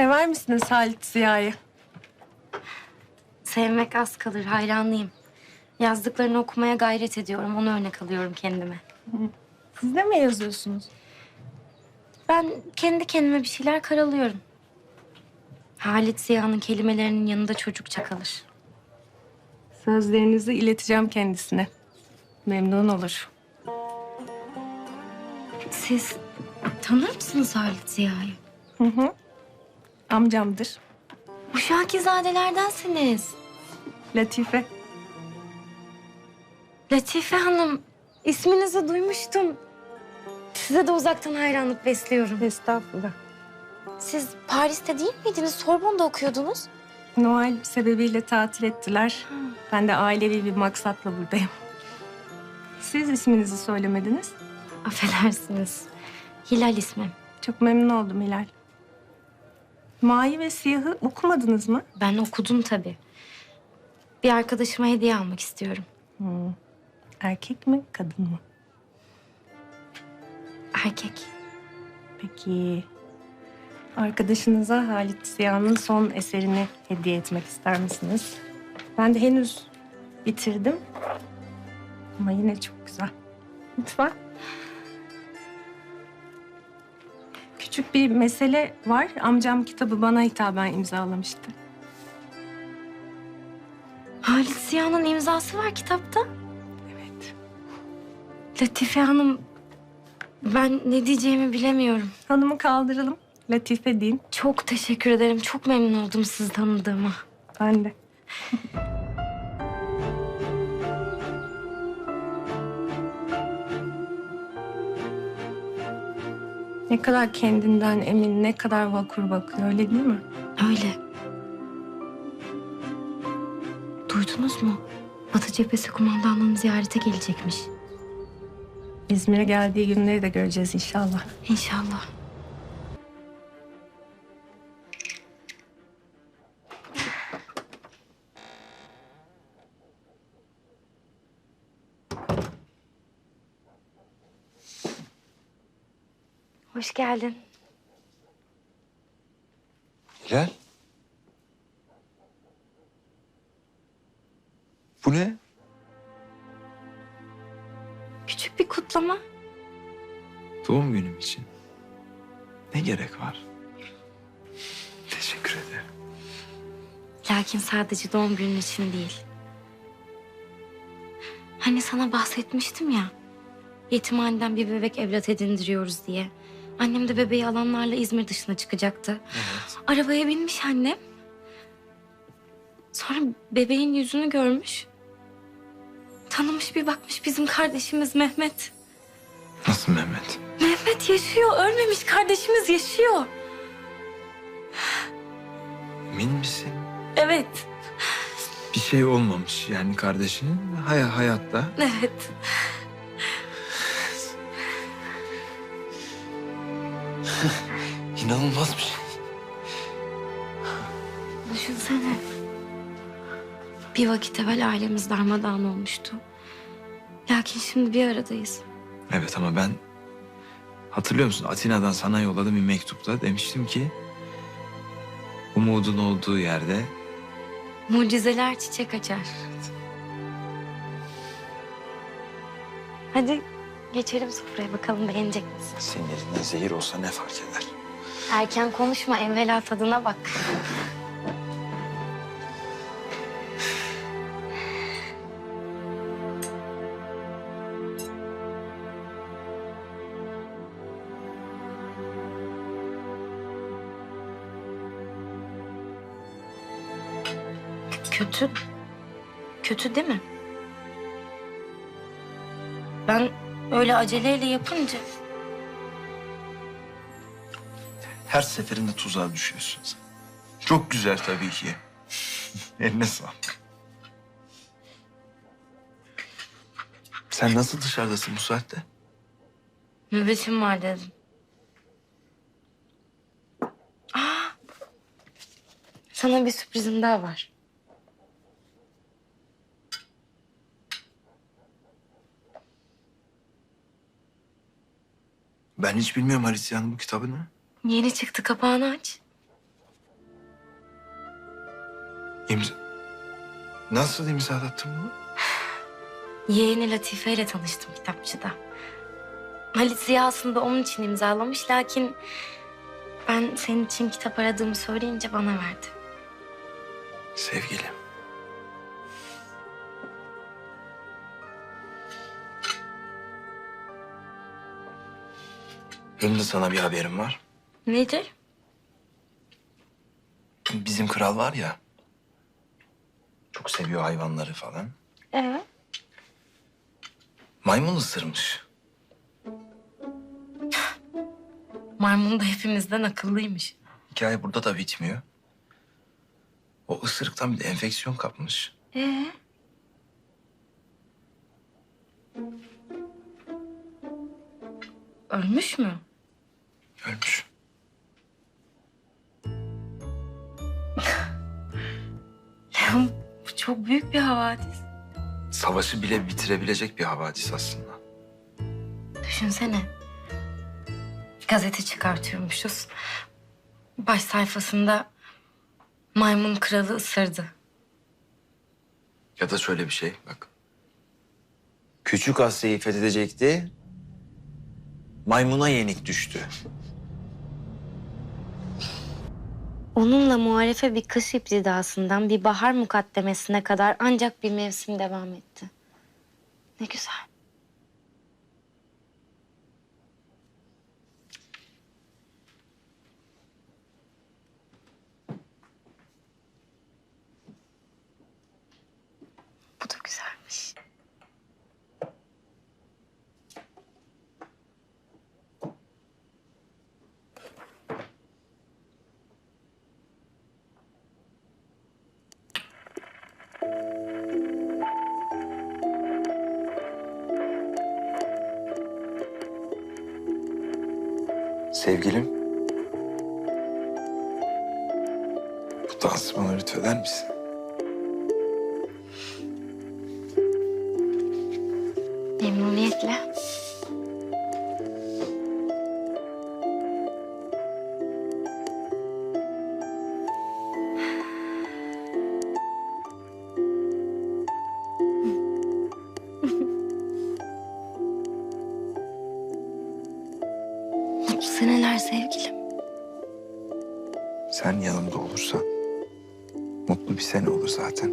Sever misiniz Halit Ziya'yı? Sevmek az kalır, hayranlıyım. Yazdıklarını okumaya gayret ediyorum, onu örnek alıyorum kendime. Siz de mi yazıyorsunuz? Ben kendi kendime bir şeyler karalıyorum. Halit Ziya'nın kelimelerinin yanında çocukça kalır. Sözlerinizi ileteceğim kendisine. Memnun olur. Siz tanır mısınız Halit Ziya'yı? Hı hı. Amcamdır. Bu Şakizadelerdensiniz. Latife. Latife Hanım, isminizi duymuştum. Size de uzaktan hayranlık besliyorum. Estağfurullah. Siz Paris'te değil miydiniz? Sorbonne'da okuyordunuz. Noel sebebiyle tatil ettiler. Ben de ailevi bir maksatla buradayım. Siz isminizi söylemediniz. Affedersiniz. Hilal ismim. Çok memnun oldum Hilal. Mavi ve Siyah'ı okumadınız mı? Ben okudum tabii. Bir arkadaşıma hediye almak istiyorum. Erkek mi, kadın mı? Erkek. Peki arkadaşınıza Halit Ziya'nın son eserini hediye etmek ister misiniz? Ben de henüz bitirdim. Ama yine çok güzel. Lütfen. Küçük bir mesele var. Amcam kitabı bana hitaben imzalamıştı. Halit Ziya'nın imzası var kitapta. Evet. Latife Hanım, ben ne diyeceğimi bilemiyorum. Hanımı kaldıralım. Latife deyin. Çok teşekkür ederim. Çok memnun oldum sizi tanıdığıma. Ben de. ne kadar kendinden emin, ne kadar vakur bakıyor öyle değil mi? Öyle. Duydunuz mu? Batı Cephesi kumandanlığını ziyarete gelecekmiş. İzmir'e geldiği günleri de göreceğiz inşallah. İnşallah. Hoş geldin. Hilal. Bu ne? Küçük bir kutlama. Doğum günüm için. Ne gerek var? Teşekkür ederim. Lakin sadece doğum günün için değil. Hani sana bahsetmiştim ya. Yetimhaneden bir bebek evlat edindiriyoruz diye. Annem de bebeği alanlarla İzmir dışına çıkacaktı. Evet. Arabaya binmiş annem. Sonra bebeğin yüzünü görmüş. Tanımış bir bakmış bizim kardeşimiz Mehmet. Nasıl Mehmet? Mehmet yaşıyor, ölmemiş kardeşimiz yaşıyor. Emin misin? Evet, Bir şey olmamış yani kardeşinin hay hayatta. evet. İnanılmaz bir şey. Düşünsene. Bir vakit evvel ailemiz darmadağın olmuştu. Lakin şimdi bir aradayız. Evet ama ben hatırlıyor musun Atina'dan sana yolladığım bir mektupta demiştim ki umudun olduğu yerde Mucizeler çiçek açar. Hadi geçelim sofraya bakalım beğenecek misin? senin elinden zehir olsa ne fark eder? Erken konuşma evvela tadına bak. Kötü. Kötü değil mi? Ben öyle aceleyle yapınca Her seferinde tuzağa düşüyorsun sen. Çok güzel tabii ki. Eline sağlık. Sen nasıl dışarıdasın bu saatte? nöbetim var dedim. Aa, sana bir sürprizim daha var. Ben hiç bilmiyorum Halisyan'ın bu kitabını. Yeni çıktı kapağını aç. İmza... Nasıl imzalattın bunu? Yeğeni Latife ile tanıştım kitapçıda. Halit Ziya aslında onun için imzalamış lakin... ...ben senin için kitap aradığımı söyleyince bana verdi. Sevgilim. Benim de sana bir haberim var. Nedir? Bizim kral var ya. Çok seviyor hayvanları falan. Evet. Maymun ısırmış. Maymun da hepimizden akıllıymış. Hikaye burada da bitmiyor. O ısırıktan bir de enfeksiyon kapmış. Ee? Ölmüş mü? Ölmüş. Leon bu çok büyük bir havadis. Savaşı bile bitirebilecek bir havadis aslında. Düşünsene. Gazete çıkartıyormuşuz. Baş sayfasında maymun kralı ısırdı. Ya da şöyle bir şey bak. Küçük Asya'yı fethedecekti. Maymuna yenik düştü. Onunla muharefe bir kış iptidasından bir bahar mukaddemesine kadar ancak bir mevsim devam etti. Ne güzel. Sevgilim. Bu dansı bana lütfeder misin? Memnuniyetle. Mutlu seneler sevgilim. Sen yanımda olursan mutlu bir sene olur zaten.